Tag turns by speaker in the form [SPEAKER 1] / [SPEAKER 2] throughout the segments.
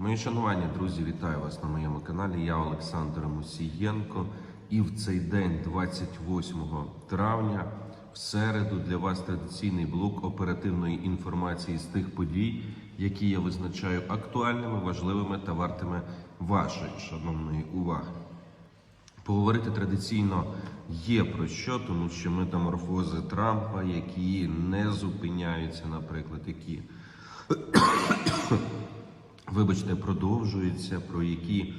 [SPEAKER 1] Мої шанування, друзі, вітаю вас на моєму каналі. Я Олександр Мусієнко. І в цей день, 28 травня, в середу для вас традиційний блок оперативної інформації з тих подій, які я визначаю актуальними, важливими та вартими вашої шановної уваги. Поговорити традиційно є про що, тому що метаморфози Трампа, які не зупиняються, наприклад, які вибачте, продовжуються, про які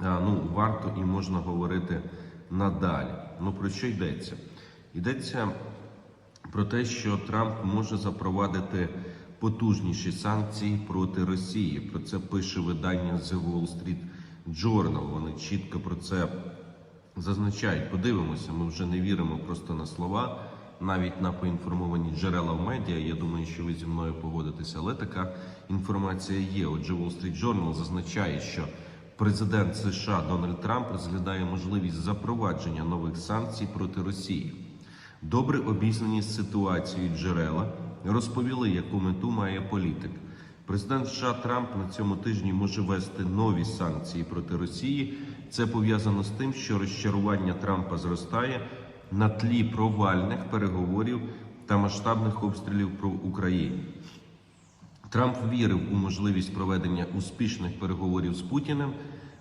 [SPEAKER 1] ну, варто і можна говорити надалі. Ну про що йдеться? Йдеться про те, що Трамп може запровадити потужніші санкції проти Росії. Про це пише видання The Wall Street Journal. Вони чітко про це зазначають. Подивимося, ми вже не віримо просто на слова, навіть на поінформовані джерела в медіа. Я думаю, що ви зі мною погодитеся, але така інформація є. Отже, Wall Street Journal зазначає, що президент США Дональд Трамп розглядає можливість запровадження нових санкцій проти Росії. Добре обізнані з ситуацією джерела розповіли, яку мету має політик. Президент США Трамп на цьому тижні може ввести нові санкції проти Росії. Це пов'язано з тим, що розчарування Трампа зростає на тлі провальних переговорів та масштабних обстрілів про Україну. Трамп вірив у можливість проведення успішних переговорів з Путіним,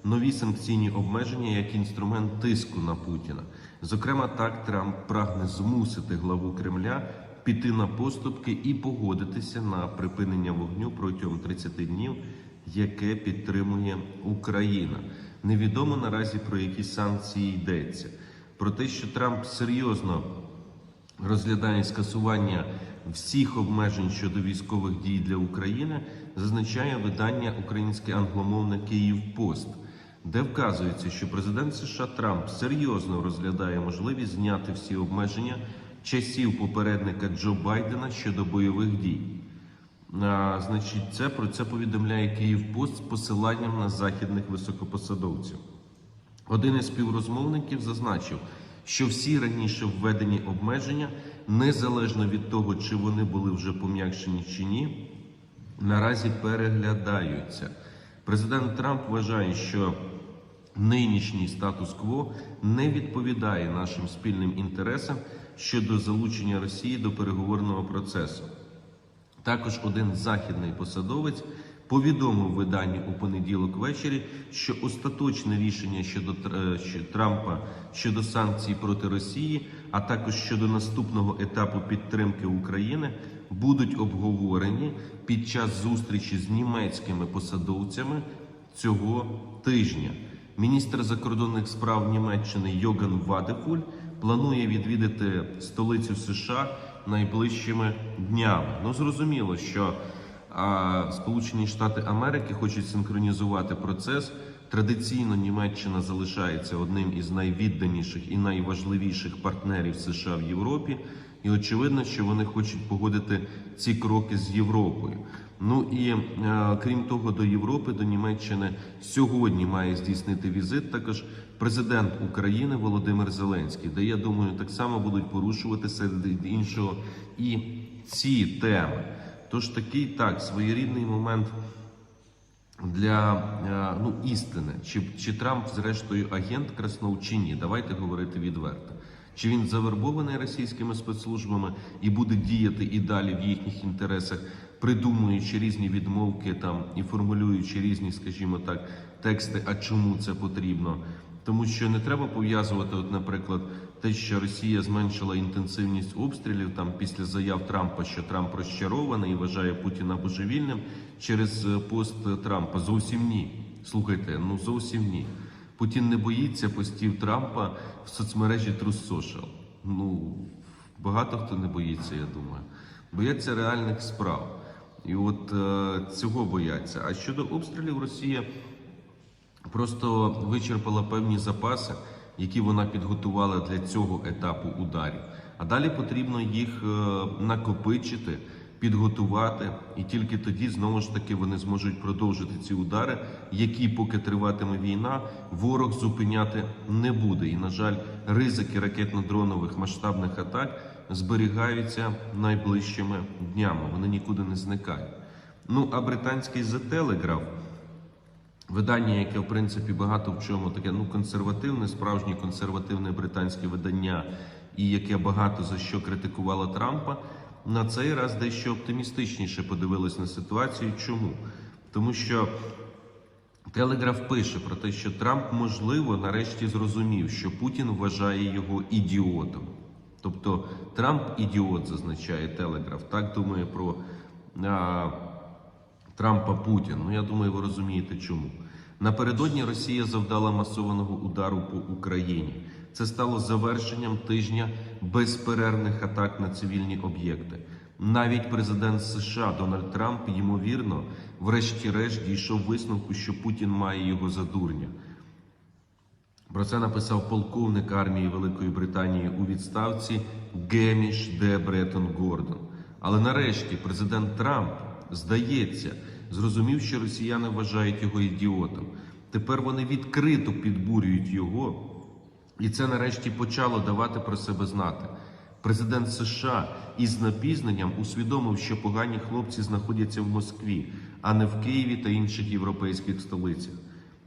[SPEAKER 1] нові санкційні обмеження як інструмент тиску на Путіна. Зокрема, так Трамп прагне змусити главу Кремля піти на поступки і погодитися на припинення вогню протягом 30 днів, яке підтримує Україна. Невідомо наразі про які санкції йдеться. Про те, що Трамп серйозно розглядає скасування всіх обмежень щодо військових дій для України, зазначає видання українське англомовне Київ Пост, де вказується, що президент США Трамп серйозно розглядає можливість зняти всі обмеження часів попередника Джо Байдена щодо бойових дій. А, значить, це про це повідомляє Київ Пост з посиланням на західних високопосадовців. Один із співрозмовників зазначив, що всі раніше введені обмеження, незалежно від того, чи вони були вже пом'якшені чи ні, наразі переглядаються. Президент Трамп вважає, що нинішній статус-кво не відповідає нашим спільним інтересам щодо залучення Росії до переговорного процесу. Також один західний посадовець повідомив виданню у понеділок ввечері, що остаточне рішення щодо е, Трампа щодо санкцій проти Росії, а також щодо наступного етапу підтримки України, будуть обговорені під час зустрічі з німецькими посадовцями цього тижня. Міністр закордонних справ Німеччини Йоган Вадефуль планує відвідати столицю США найближчими днями. Ну зрозуміло, що а, Сполучені Штати Америки хочуть синхронізувати процес. Традиційно Німеччина залишається одним із найвідданіших і найважливіших партнерів США в Європі, і очевидно, що вони хочуть погодити ці кроки з Європою. Ну і е, крім того, до Європи, до Німеччини сьогодні має здійснити візит також президент України Володимир Зеленський, де я думаю, так само будуть порушувати серед іншого і ці теми. Тож такий так своєрідний момент для е, ну істини, чи, чи Трамп, зрештою, агент Краснов чи ні. Давайте говорити відверто. Чи він завербований російськими спецслужбами і буде діяти і далі в їхніх інтересах, придумуючи різні відмовки там і формулюючи різні, скажімо так, тексти, а чому це потрібно? Тому що не треба пов'язувати, от, наприклад, те, що Росія зменшила інтенсивність обстрілів там після заяв Трампа, що Трамп розчарований і вважає Путіна божевільним через е, пост Трампа. Зовсім ні. Слухайте, ну зовсім ні. Путін не боїться постів Трампа в соцмережі Social. Ну багато хто не боїться, я думаю. Бояться реальних справ. І от е, цього бояться. А щодо обстрілів, Росія просто вичерпала певні запаси, які вона підготувала для цього етапу ударів. А далі потрібно їх е, накопичити, підготувати, і тільки тоді знову ж таки вони зможуть продовжити ці удари, які, поки триватиме війна, ворог зупиняти не буде. І, на жаль, ризики ракетно-дронових масштабних атак зберігаються найближчими днями. Вони нікуди не зникають. Ну а британський The Telegraph Видання, яке в принципі багато в чому таке ну консервативне, справжнє консервативне британське видання, і яке багато за що критикувало Трампа, на цей раз дещо оптимістичніше подивилось на ситуацію. Чому? Тому що Телеграф пише про те, що Трамп, можливо, нарешті зрозумів, що Путін вважає його ідіотом. Тобто Трамп ідіот, зазначає Телеграф. Так думає про а, Трампа Путін. Ну я думаю, ви розумієте чому. Напередодні Росія завдала масованого удару по Україні. Це стало завершенням тижня безперервних атак на цивільні об'єкти. Навіть президент США Дональд Трамп, ймовірно, врешті-решт дійшов висновку, що Путін має його за дурня. Про це написав полковник армії Великої Британії у відставці Геміш Де Бретон Гордон. Але нарешті президент Трамп, здається, зрозумів, що росіяни вважають його ідіотом. Тепер вони відкрито підбурюють його, і це нарешті почало давати про себе знати. Президент США із напізненням усвідомив, що погані хлопці знаходяться в Москві, а не в Києві та інших європейських столицях.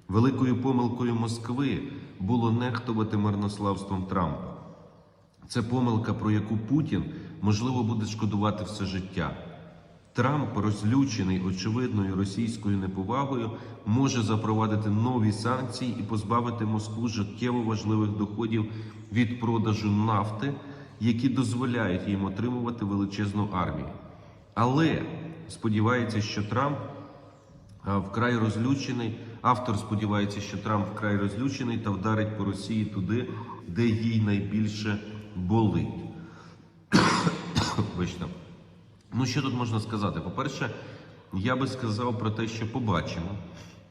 [SPEAKER 1] Великою помилкою Москви було нехтувати марнославством Трампа. Це помилка, про яку Путін можливо буде шкодувати все життя. Трамп, розлючений очевидною російською неповагою, може запровадити нові санкції і позбавити Москву життєво важливих доходів від продажу нафти, які дозволяють їм отримувати величезну армію. Але сподівається, що Трамп вкрай розлючений. Автор сподівається, що Трамп вкрай розлючений та вдарить по Росії туди, де їй найбільше болить. Вибачте. Ну, що тут можна сказати? По-перше, я би сказав про те, що побачимо,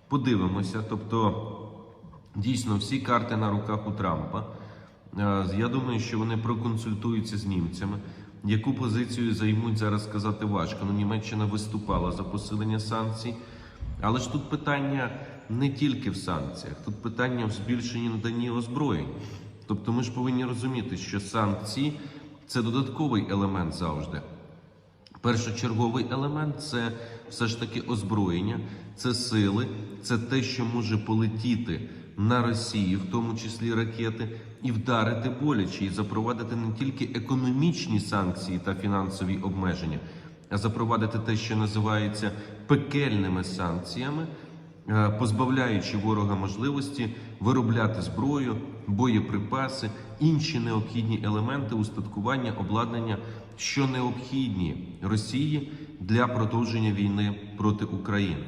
[SPEAKER 1] подивимося. Тобто, дійсно, всі карти на руках у Трампа. Е, Я думаю, що вони проконсультуються з німцями. Яку позицію займуть зараз сказати важко. Ну, Німеччина виступала за посилення санкцій. Але ж тут питання не тільки в санкціях, тут питання в збільшенні наданні озброєнь. Тобто ми ж повинні розуміти, що санкції це додатковий елемент завжди. Першочерговий елемент це все ж таки озброєння, це сили, це те, що може полетіти на Росію, в тому числі ракети, і вдарити боляче, і запровадити не тільки економічні санкції та фінансові обмеження, а запровадити те, що називається пекельними санкціями, е, позбавляючи ворога можливості виробляти зброю, боєприпаси, інші необхідні елементи устаткування, обладнання, що необхідні Росії для продовження війни проти України.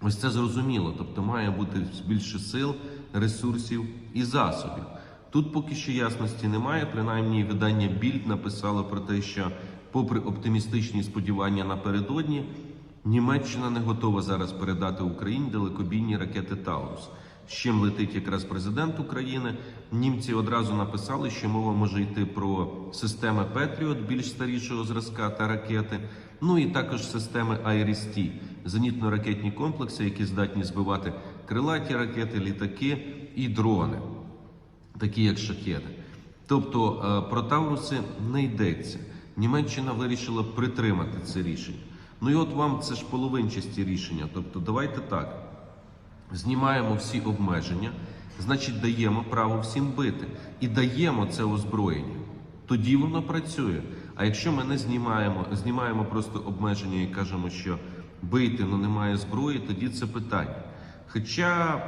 [SPEAKER 1] Ось це зрозуміло, тобто має бути більше сил, ресурсів і засобів. Тут поки що ясності немає. Принаймні, видання Більд написало про те, що, попри оптимістичні сподівання напередодні, Німеччина не готова зараз передати Україні далекобійні ракети Таурус. З чим летить якраз президент України. Німці одразу написали, що мова може йти про системи Петріот більш старішого зразка та ракети. Ну і також системи IRIS-T, зенітно-ракетні комплекси, які здатні збивати крилаті ракети, літаки і дрони, такі як шахеди. Тобто е, про Тавруси не йдеться. Німеччина вирішила притримати це рішення. Ну і от вам це ж половинчасті рішення. Тобто, давайте так. Знімаємо всі обмеження, значить, даємо право всім бити і даємо це озброєння. Тоді воно працює. А якщо ми не знімаємо, знімаємо просто обмеження і кажемо, що бити, ну немає зброї, тоді це питання. Хоча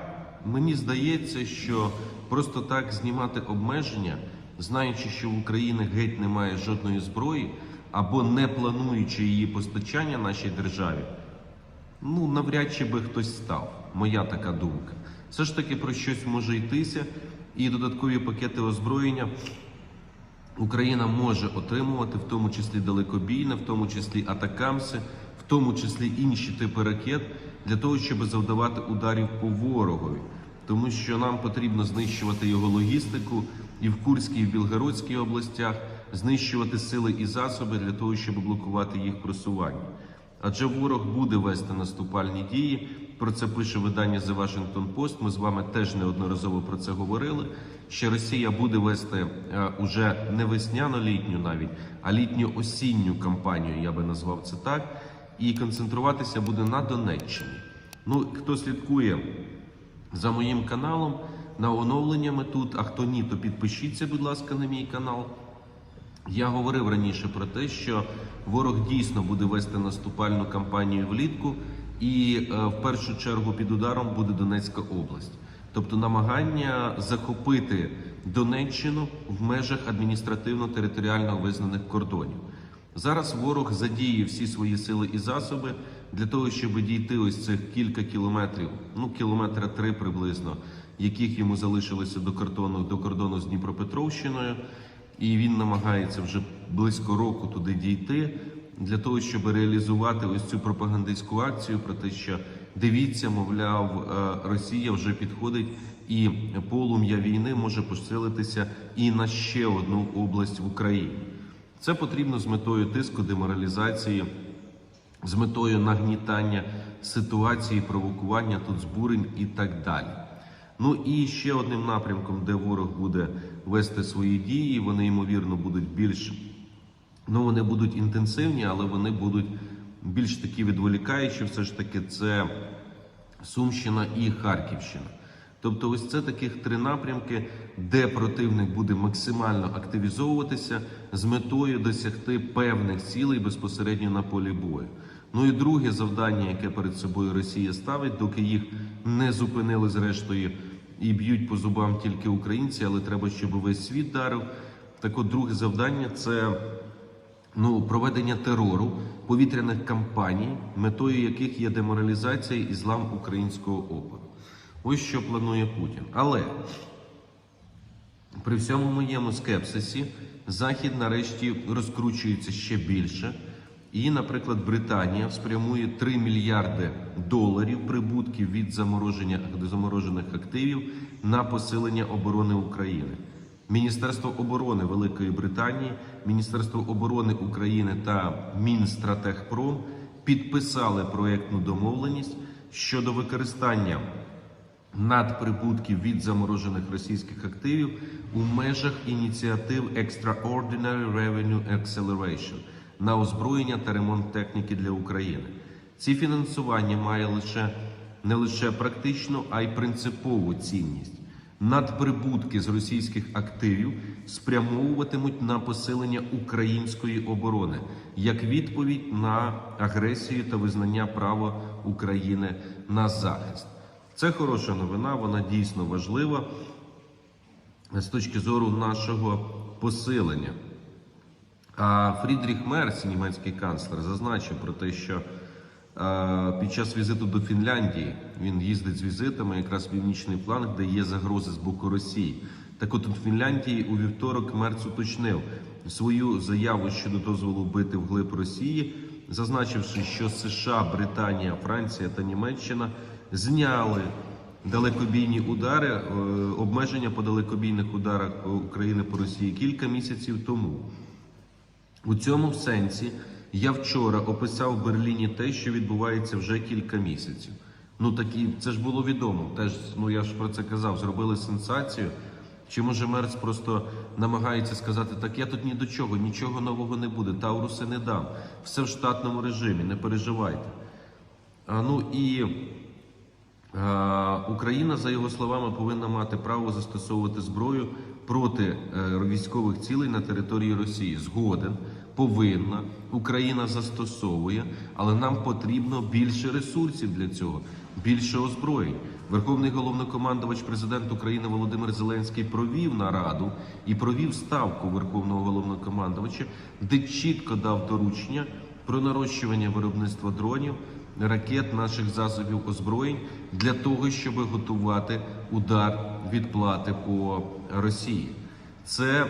[SPEAKER 1] мені здається, що просто так знімати обмеження, знаючи, що в Україні геть немає жодної зброї, або не плануючи її постачання нашій державі, ну навряд чи би хтось став. Моя така думка. Все ж таки про щось може йтися, і додаткові пакети озброєння Україна може отримувати, в тому числі далекобійне, в тому числі атакамси, в тому числі інші типи ракет, для того, щоб завдавати ударів по ворогові. Тому що нам потрібно знищувати його логістику і в Курській, і в Білгородській областях, знищувати сили і засоби для того, щоб блокувати їх просування. Адже ворог буде вести наступальні дії. Про це пише видання The Washington Post. Ми з вами теж неодноразово про це говорили. Що Росія буде вести е, уже не весняно-літню навіть, а літньо-осінню кампанію, я би назвав це так, і концентруватися буде на Донеччині. Ну, хто слідкує за моїм каналом, на оновленнями тут, а хто ні, то підпишіться, будь ласка, на мій канал. Я говорив раніше про те, що ворог дійсно буде вести наступальну кампанію влітку, і е, в першу чергу під ударом буде Донецька область, тобто намагання захопити Донеччину в межах адміністративно-територіально визнаних кордонів. Зараз ворог задіє всі свої сили і засоби для того, щоб дійти ось цих кілька кілометрів, ну кілометра три приблизно, яких йому залишилося до кордону до кордону з Дніпропетровщиною і він намагається вже близько року туди дійти для того, щоб реалізувати ось цю пропагандистську акцію про те, що дивіться, мовляв, е, Росія вже підходить, і полум'я війни може посилитися і на ще одну область в Україні. Це потрібно з метою тиску, деморалізації, з метою нагнітання ситуації, провокування тут збурень і так далі. Ну і ще одним напрямком, де ворог буде вести свої дії, вони ймовірно будуть більш ну вони будуть інтенсивні, але вони будуть більш такі відволікаючі. Все ж таки, це Сумщина і Харківщина. Тобто, ось це таких три напрямки, де противник буде максимально активізовуватися з метою досягти певних цілей безпосередньо на полі бою. Ну і друге завдання, яке перед собою Росія ставить, доки їх не зупинили зрештою і б'ють по зубам тільки українці, але треба, щоб весь світ дарив. Так от друге завдання це ну, проведення терору, повітряних кампаній, метою яких є деморалізація і злам українського опору. Ось що планує Путін. Але при всьому моєму скепсисі Захід нарешті розкручується ще більше. І, наприклад, Британія спрямує 3 мільярди доларів прибутків від замороження заморожених активів на посилення оборони України. Міністерство оборони Великої Британії, Міністерство оборони України та Мінстратегпром підписали проєктну домовленість щодо використання надприбутків від заморожених російських активів у межах ініціатив Extraordinary Revenue Acceleration на озброєння та ремонт техніки для України. Ці фінансування має лише не лише практичну, а й принципову цінність. Надприбутки з російських активів спрямовуватимуть на посилення української оборони як відповідь на агресію та визнання права України на захист. Це хороша новина, вона дійсно важлива з точки зору нашого посилення. Фрідріх Мерц, німецький канцлер, зазначив про те, що е, під час візиту до Фінляндії він їздить з візитами, якраз в північний фланг, де є загрози з боку Росії. Так от у Фінляндії у вівторок Мерц уточнив свою заяву щодо дозволу бити вглиб Росії, зазначивши, що США, Британія, Франція та Німеччина зняли далекобійні удари, е, обмеження по далекобійних ударах України по Росії кілька місяців тому. У цьому сенсі я вчора описав в Берліні те, що відбувається вже кілька місяців. Ну такі це ж було відомо. Теж ну я ж про це казав. Зробили сенсацію. Чи може Мерц просто намагається сказати, так я тут ні до чого, нічого нового не буде, Тауруси не дам, все в штатному режимі, не переживайте. А, ну і а, Україна, за його словами, повинна мати право застосовувати зброю проти е, військових цілей на території Росії. Згоден, повинна, Україна застосовує, але нам потрібно більше ресурсів для цього, більше озброєнь. Верховний головнокомандувач президент України Володимир Зеленський провів нараду і провів ставку Верховного головнокомандувача, де чітко дав доручення про нарощування виробництва дронів, ракет, наших засобів озброєнь для того, щоб готувати удар відплати по Росії. Це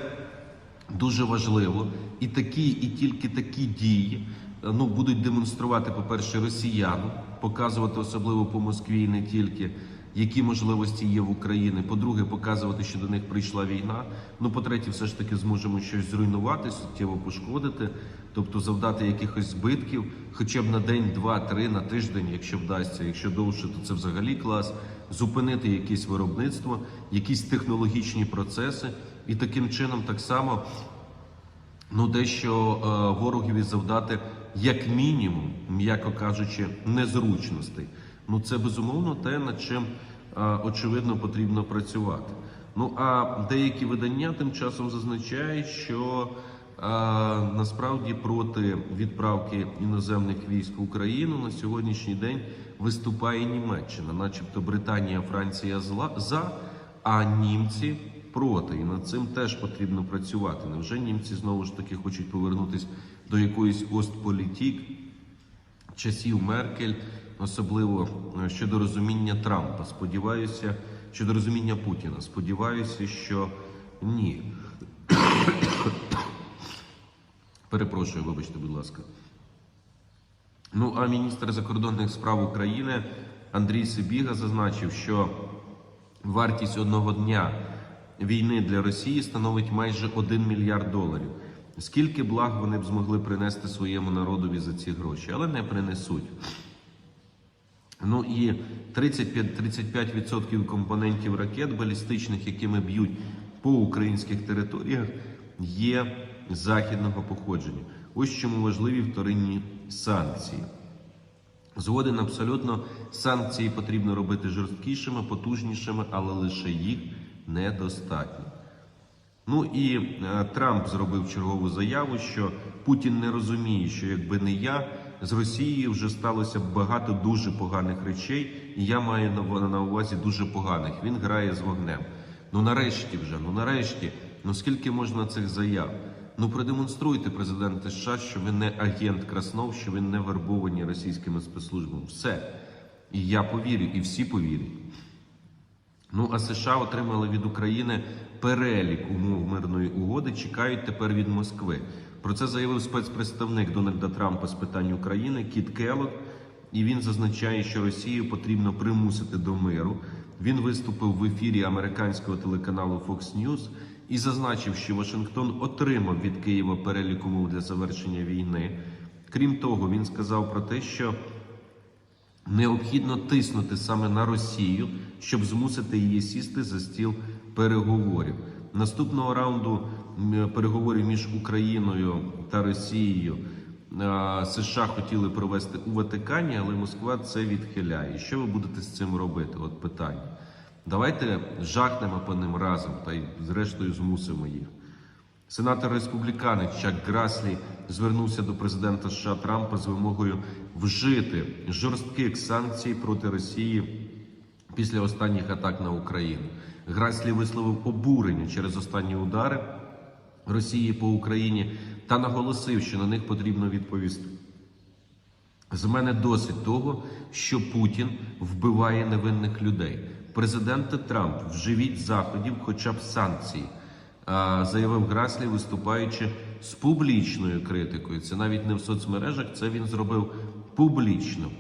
[SPEAKER 1] дуже важливо, і такі, і тільки такі дії ну будуть демонструвати, по-перше, росіянам, показувати особливо по Москві, і не тільки. Які можливості є в Україні? По-друге, показувати, що до них прийшла війна. Ну, по-третє, все ж таки зможемо щось зруйнувати, суттєво пошкодити, тобто завдати якихось збитків, хоча б на день, два, три, на тиждень, якщо вдасться. Якщо довше, то це взагалі клас. Зупинити якесь виробництво, якісь технологічні процеси, і таким чином так само ну дещо е, ворогові завдати як мінімум, м'яко кажучи, незручностей. Ну це безумовно те, над чим е, очевидно потрібно працювати. Ну а деякі видання тим часом зазначають, що е, насправді проти відправки іноземних військ в Україну на сьогоднішній день виступає Німеччина, начебто Британія, Франція зла за, а німці проти. І над цим теж потрібно працювати. Невже німці знову ж таки хочуть повернутися до якоїсь остполітік? часів Меркель, особливо е, щодо розуміння Трампа. Сподіваюся, щодо розуміння Путіна. Сподіваюся, що ні. Перепрошую, вибачте, будь ласка. Ну а міністр закордонних справ України Андрій Сибіга зазначив, що вартість одного дня війни для Росії становить майже 1 мільярд доларів. Скільки благ вони б змогли принести своєму народові за ці гроші, але не принесуть. Ну і 35, 35% компонентів ракет балістичних, якими б'ють по українських територіях, є західного походження. Ось чому важливі вторинні санкції. Згоден абсолютно санкції потрібно робити жорсткішими, потужнішими, але лише їх недостатньо. Ну і е, Трамп зробив чергову заяву, що Путін не розуміє, що якби не я, з Росією вже сталося багато дуже поганих речей, і я маю на увазі дуже поганих. Він грає з вогнем. Ну нарешті вже, ну нарешті, ну скільки можна цих заяв? Ну продемонструйте президенте США, що ви не агент Краснов, що ви не вербовані російськими спецслужбами. Все. І я повірю, і всі повірять. Ну а США отримали від України перелік умов мирної угоди. Чекають тепер від Москви. Про це заявив спецпредставник Дональда Трампа з питань України Кіт Келлог. І він зазначає, що Росію потрібно примусити до миру. Він виступив в ефірі американського телеканалу Fox News і зазначив, що Вашингтон отримав від Києва перелік умов для завершення війни. Крім того, він сказав про те, що необхідно тиснути саме на Росію, щоб змусити її сісти за стіл переговорів. Наступного раунду переговорів між Україною та Росією США хотіли провести у Ватикані, але Москва це відхиляє. Що ви будете з цим робити? От питання. Давайте жахнемо по ним разом та й зрештою змусимо їх. Сенатор республіканець Чак Граслі звернувся до президента США Трампа з вимогою вжити жорстких санкцій проти Росії після останніх атак на Україну. Граслі висловив обурення через останні удари Росії по Україні та наголосив, що на них потрібно відповісти. З мене досить того, що Путін вбиває невинних людей. Президенте Трамп, вживіть заходів, хоча б санкцій, заявив Граслі, виступаючи з публічною критикою. Це навіть не в соцмережах, це він зробив публічно.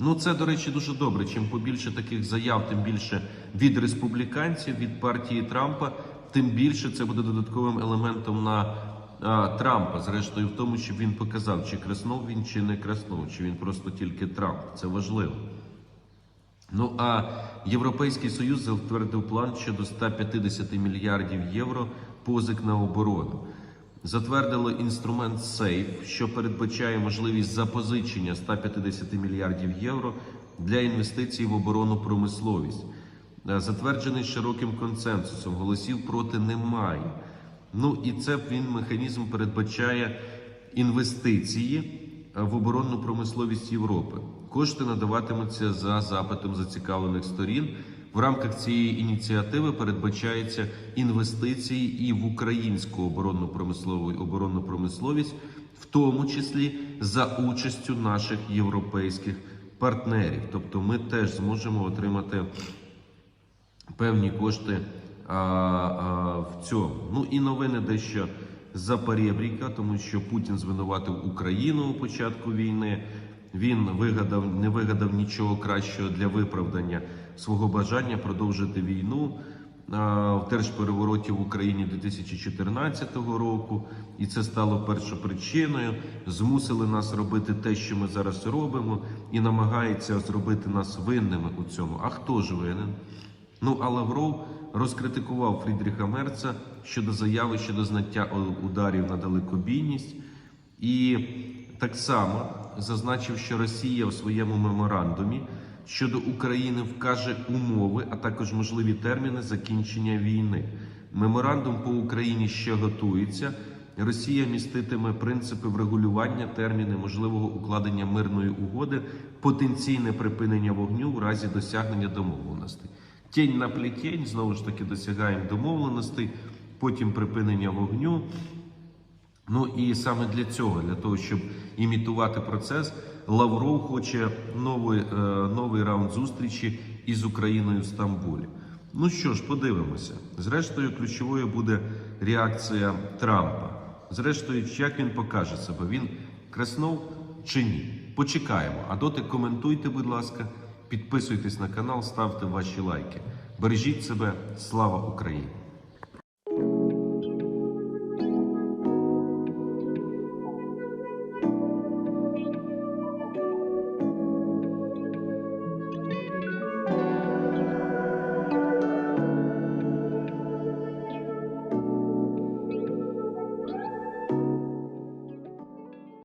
[SPEAKER 1] Ну, це, до речі, дуже добре. Чим побільше таких заяв, тим більше від республіканців, від партії Трампа, тим більше це буде додатковим елементом на а, Трампа. Зрештою, в тому, щоб він показав, чи краснув він, чи не краснув, чи він просто тільки Трамп. Це важливо. Ну а Європейський Союз затвердив план щодо 150 мільярдів євро позик на оборону. Затвердили інструмент SAFE, що передбачає можливість запозичення 150 мільярдів євро для інвестицій в оборонну промисловість. Е, Затверджений широким консенсусом, голосів проти немає. Ну і це він механізм передбачає інвестиції е, в оборонну промисловість Європи. Кошти надаватимуться за запитом зацікавлених сторін. В рамках цієї ініціативи передбачаються інвестиції і в українську оборонну промислову оборонну промисловість, в тому числі за участю наших європейських партнерів. Тобто, ми теж зможемо отримати певні кошти а, а, в цьому. Ну і новини дещо за перебріка, тому що Путін звинуватив Україну у початку війни. Він вигадав, не вигадав нічого кращого для виправдання свого бажання продовжити війну в держперевороті в Україні 2014 року, і це стало першопричиною. Змусили нас робити те, що ми зараз робимо, і намагається зробити нас винними у цьому. А хто ж винен? Ну а Лавров розкритикував Фрідріха Мерца щодо заяви щодо знаття ударів на далекобійність, і так само зазначив, що Росія в своєму меморандумі щодо України вкаже умови, а також можливі терміни закінчення війни. Меморандум по Україні ще готується. Росія міститиме принципи врегулювання, терміни можливого укладення мирної угоди, потенційне припинення вогню в разі досягнення домовленостей. Тінь на плетінь, знову ж таки, досягаємо домовленостей, потім припинення вогню. Ну і саме для цього, для того, щоб імітувати процес, Лавров хоче новий, е, новий раунд зустрічі із Україною в Стамбулі. Ну що ж, подивимося. Зрештою, ключовою буде реакція Трампа. Зрештою, як він покаже себе, він краснув чи ні? Почекаємо. А доти коментуйте, будь ласка, підписуйтесь на канал, ставте ваші лайки. Бережіть себе, слава Україні!